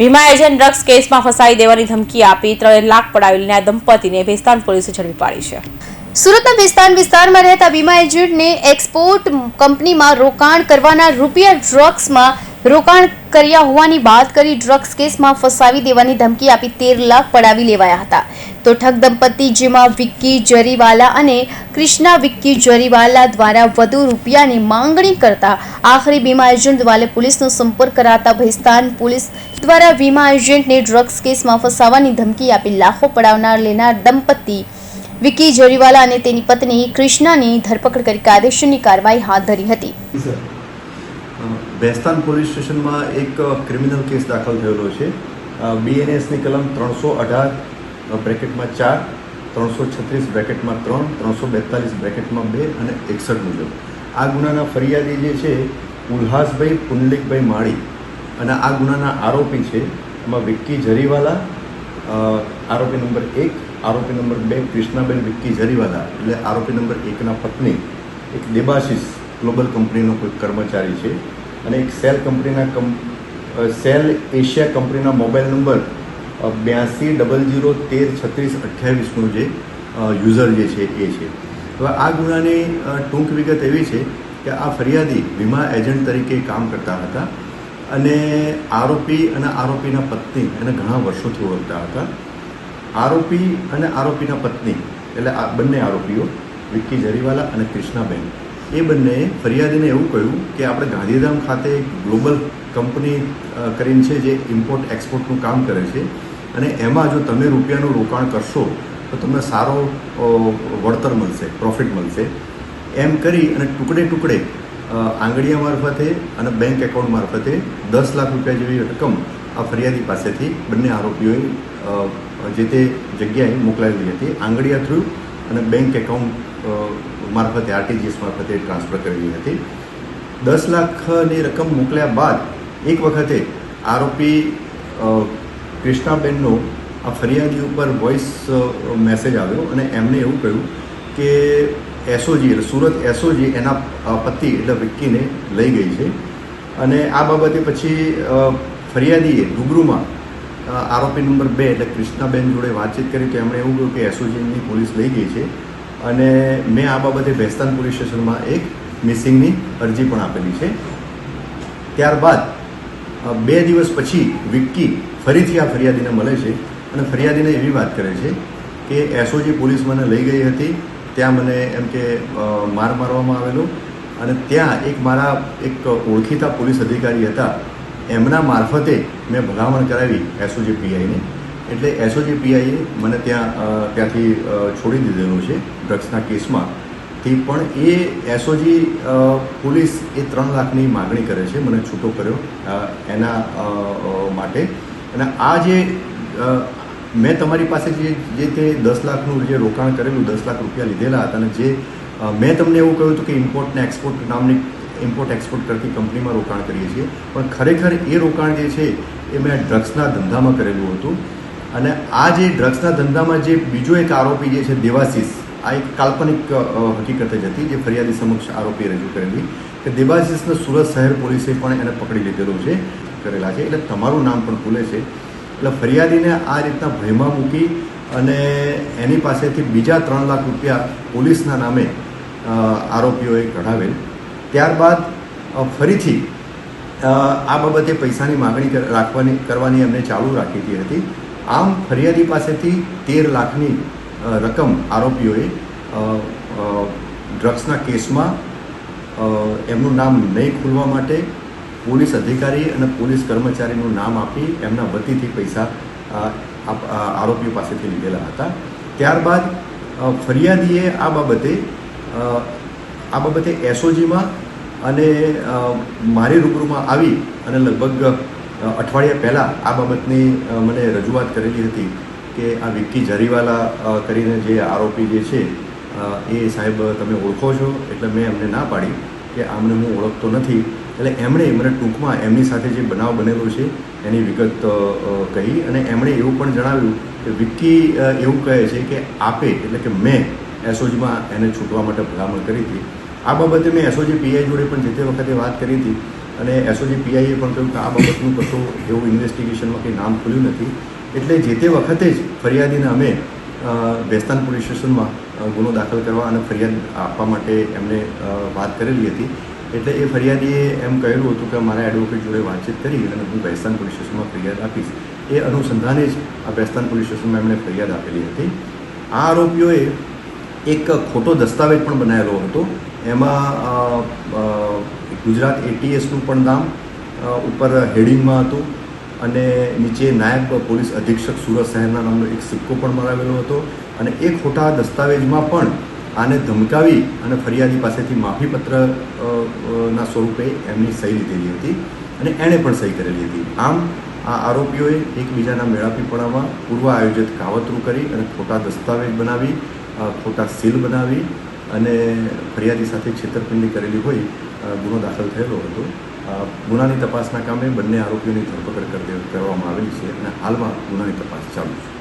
વીમા agent drugs કેસમાં ફસાઈ દેવાની ધમકી આપી ત્રણ લાખ પડાવેલીને આ દંપતીને ભેસ્તાન પોલીસે ઝડપી પાડી છે. સુરતના વિસ્તાર વિસ્તારમાં રહેતા વીમા એજન્ટને એક્સપોર્ટ કંપનીમાં રોકાણ કરવાના રૂપિયા ડ્રગ્સમાં રોકાણ કર્યા હોવાની વાત કરી ડ્રગ્સ કેસમાં ફસાવી દેવાની ધમકી આપી તેર લાખ પડાવી લેવાયા હતા. તો ઠગ દંપતી જેમાં વિક્કી જરીવાલા અને ક્રિષ્ના વિક્કી જરીવાલા દ્વારા વધુ રૂપિયાની માંગણી કરતા આખરી વીમા એજન્ટ દ્વારા પોલીસનો સંપર્ક કરાતા ભૈસ્તાન પોલીસ દ્વારા વીમા એજન્ટને ડ્રગ્સ કેસમાં ફસાવાની ધમકી આપી લાખો પડાવનાર લેનાર દંપતી વિકી જરીવાલા અને તેની પત્ની ક્રિષ્નાની ધરપકડ કરી કાયદેસરની કાર્યવાહી હાથ ધરી હતી. ભેસ્તાન પોલીસ સ્ટેશનમાં એક ક્રિમિનલ કેસ દાખલ થયેલો છે. બીએનએસની કલમ ત્રણસો અઢાર બ્રેકેટમાં ચાર, ત્રણસો છત્રીસ બ્રેકેટમાં ત્રણ, ત્રણસો બેતાલીસ બ્રેકેટમાં બે અને એકસઠ મુજબ. આ ગુનાના ફરિયાદી જે છે, ઉલ્હાસભાઈ પુંડલિકભાઈ માળી. અને આ ગુનાના આરોપી છે, એમાં વિક્કી જરીવાલા આરોપી નંબર એક, આરોપી નંબર બે કૃષ્ણાબેન વિક્કી જરીવાલા એટલે આરોપી નંબર એકના પત્ની, એક દેબાશીસ ગ્લોબલ કંપનીનો કોઈ કર્મચારી છે. અને એક સેલ કંપનીના કમ સેલ એશિયા કંપનીના મોબાઈલ નંબર બ્યાસી, ડબલ જીરો તેર, છત્રીસ અઠ્યાવીસનો જે યુઝર જે છે, એ છે. હવે આ ગુનાની ટૂંક વિગત એવી છે કે આ ફરિયાદી વીમા એજન્ટ તરીકે કામ કરતા હતા અને આરોપી અને આરોપીના પત્ની એને ઘણા વર્ષોથી ઓળખતા હતા. આરોપી અને આરોપીના પત્ની, એટલે આ બંને આરોપીઓ, વિક્કી જરીવાલા અને કૃષ્ણાબેન એ બંનેએ ફરિયાદીને એવું કહ્યું કે આપણે ગાંધીધામ ખાતે એક ગ્લોબલ કંપની કરીને છે જે ઇમ્પોર્ટ, એક્સપોર્ટનું કામ કરે છે. અને એમાં જો તમે રૂપિયાનું રોકાણ કરશો, તો તમને સારો વળતર મળશે પ્રોફિટ મળશે. એમ કરી અને ટુકડે ટુકડે આંગળીયા મારફતે અને બેંક એકાઉન્ટ મારફતે દસ લાખ રૂપિયા જેવી રકમ આ ફરિયાદી પાસેથી બંને આરોપીઓએ જે તે જગ્યાએ મોકલાવેલી હતી, આંગળીયા થ્રુ અને બેંક એકાઉન્ટ મારફતે આરટીજીએસ મારફતે ટ્રાન્સફર કરેલી હતી. દસ લાખની રકમ મોકલ્યા બાદ એક વખતે આરોપી કૃષ્ણાબેનનો આ ફરિયાદી ઉપર વોઇસ મેસેજ આવ્યો અને એમને એવું કહ્યું કે એસઓજી, એટલે સુરત એસઓજી એના પતિ, એટલે વિક્કીને લઈ ગઈ છે. અને આ બાબતે પછી ફરિયાદીએ રૂબરૂમાં આરોપી નંબર બે, એટલે કૃષ્ણાબેન જોડે વાતચીત કરી તો એમણે એવું કહ્યું કે એસઓજીની પોલીસ લઈ ગઈ છે. અને મેં આ બાબતે ભેસ્તાન પોલીસ સ્ટેશનમાં એક મિસિંગની અરજી પણ આપેલી છે. ત્યારબાદ બે દિવસ પછી વિક્કી ફરીથી આ ફરિયાદીને મળે છે અને ફરિયાદીને એવી વાત કરે છે કે એસઓજી પોલીસ મને લઈ ગઈ હતી, ત્યાં મને એમ કે માર મારવામાં આવેલો અને ત્યાં એક મારા એક ઓળખીતા પોલીસ અધિકારી હતા. એમના મારફતે મેં ભલામણ કરાવી એસઓજી પીઆઈને એટલે એસઓજી પીઆઈએ મને ત્યાં ત્યાંથી છોડી દીધેલું છે ડ્રગ્સના કેસમાં. થી પણ એ એસઓજી પોલીસ એ ત્રણ લાખની માગણી કરે છે, મને છૂટો કર્યો એના માટે. અને આ જે મેં તમારી પાસે જે જે તે દસ લાખનું જે રોકાણ કરેલું, દસ લાખ રૂપિયા લીધેલા હતા અને જે મેં તમને એવું કહ્યું હતું કે ઇમ્પોર્ટ ને એક્સપોર્ટ નામની ઇમ્પોર્ટ એક્સપોર્ટ કરતી કંપનીમાં રોકાણ કરીએ છીએ. પણ ખરેખર એ રોકાણ જે છે, એ મેં ડ્રગ્સના ધંધામાં કરેલું હતું. અને આ જે ડ્રગ્સના ધંધામાં જે બીજો એક આરોપી જે છે, દેવાશીષ, આ એક કાલ્પનિક હકીકત જ હતી, જે ફરિયાદી સમક્ષ આરોપીએ રજૂ કરેલી, કે દેવાશીષને સુરત શહેર પોલીસે પણ એને પકડી લીધેલો છે, કરેલા છે. એટલે તમારું નામ પણ ખુલે છે. એટલે ફરિયાદીને આ રીતના ભયમાં મૂકી અને એની પાસેથી બીજા ત્રણ લાખ રૂપિયા પોલીસના નામે આરોપીઓએ કઢાવેલ. ત્યારબાદ ફરીથી આ બાબતે પૈસાની માગણી રાખવાની, કરવાની એમને ચાલુ રાખી હતી. આમ ફરિયાદી પાસેથી તેર લાખની રકમ આરોપીઓએ ડ્રગ્સના કેસમાં એમનું નામ નહીં ખુલવા માટે પોલીસ અધિકારી અને પોલીસ કર્મચારીનું નામ આપી એમના વતીથી પૈસા આરોપીઓ પાસેથી લીધેલા હતા. ત્યારબાદ ફરિયાદીએ આ બાબતે આ બાબતે એસઓજીમાં અને મારી રૂબરૂમાં આવી અને લગભગ અઠવાડિયા પહેલાં આ બાબતની મને રજૂઆત કરેલી હતી કે આ વિક્કી જરીવાલા કરીને જે આરોપી જે છે એ સાહેબ તમે ઓળખો છો, એટલે મેં એમને ના પાડી કે આમને હું ઓળખતો નથી. એટલે એમણે મને ટૂંકમાં એમની સાથે જે બનાવ બનેલો છે, એની વિગત કહી અને એમણે એવું પણ જણાવ્યું કે વિક્કી એવું કહે છે કે આપે, એટલે કે મેં એસઓજીમાં એને છૂટવા માટે ભલામણ કરી હતી. આ બાબતે મેં એસઓજી પીઆઈ જોડે પણ જે તે વખતે વાત કરી હતી અને એસઓજી પીઆઈએ પણ કહ્યું કે આ બાબતનું કશું એવું ઇન્વેસ્ટિગેશનમાં કંઈ નામ ખુલ્યું નથી. એટલે જે તે વખતે જ ફરિયાદીને અમે વેસ્તાન પોલીસ સ્ટેશનમાં ગુનો દાખલ કરવા અને ફરિયાદ આપવા માટે એમને વાત કરેલી હતી. એટલે એ ફરિયાદીએ એમ કહેલું હતું કે મારા એડવોકેટ જોડે વાતચીત કરી અને હું ભેસ્તાન પોલીસ સ્ટેશનમાં ફરિયાદ આપીશ. એ અનુસંધાને જ આ બેસ્તાન પોલીસ સ્ટેશનમાં એમણે ફરિયાદ આપેલી હતી. આ આરોપીઓએ એક ખોટો દસ્તાવેજ પણ બનાવેલો હતો. એમાં ગુજરાત એટીએસનું પણ નામ ઉપર હેડિંગમાં હતું અને નીચે નાયબ પોલીસ અધિક્ષક સુરત શહેરના નામનો એક સિક્કો પણ મરાવેલો હતો અને એ ખોટા દસ્તાવેજમાં પણ આને ધમકાવી અને ફરિયાદી પાસેથી માફીપત્ર ના સ્વરૂપે એમની સહી લીધેલી હતી અને એણે પણ સહી કરેલી હતી. આમ, આ આરોપીઓએ એકબીજાના મેળાપીપણામાં પૂર્વ આયોજિત કાવતરું કરી અને ખોટા દસ્તાવેજ બનાવી ખોટા સીલ બનાવી અને ફરિયાદી સાથે છેતરપિંડી કરેલી હોય ગુનો દાખલ થયેલો હતો. ગુનાની તપાસના કામે બંને આરોપીઓની ધરપકડ કરવામાં આવેલી છે અને હાલમાં ગુનાની તપાસ ચાલુ છે.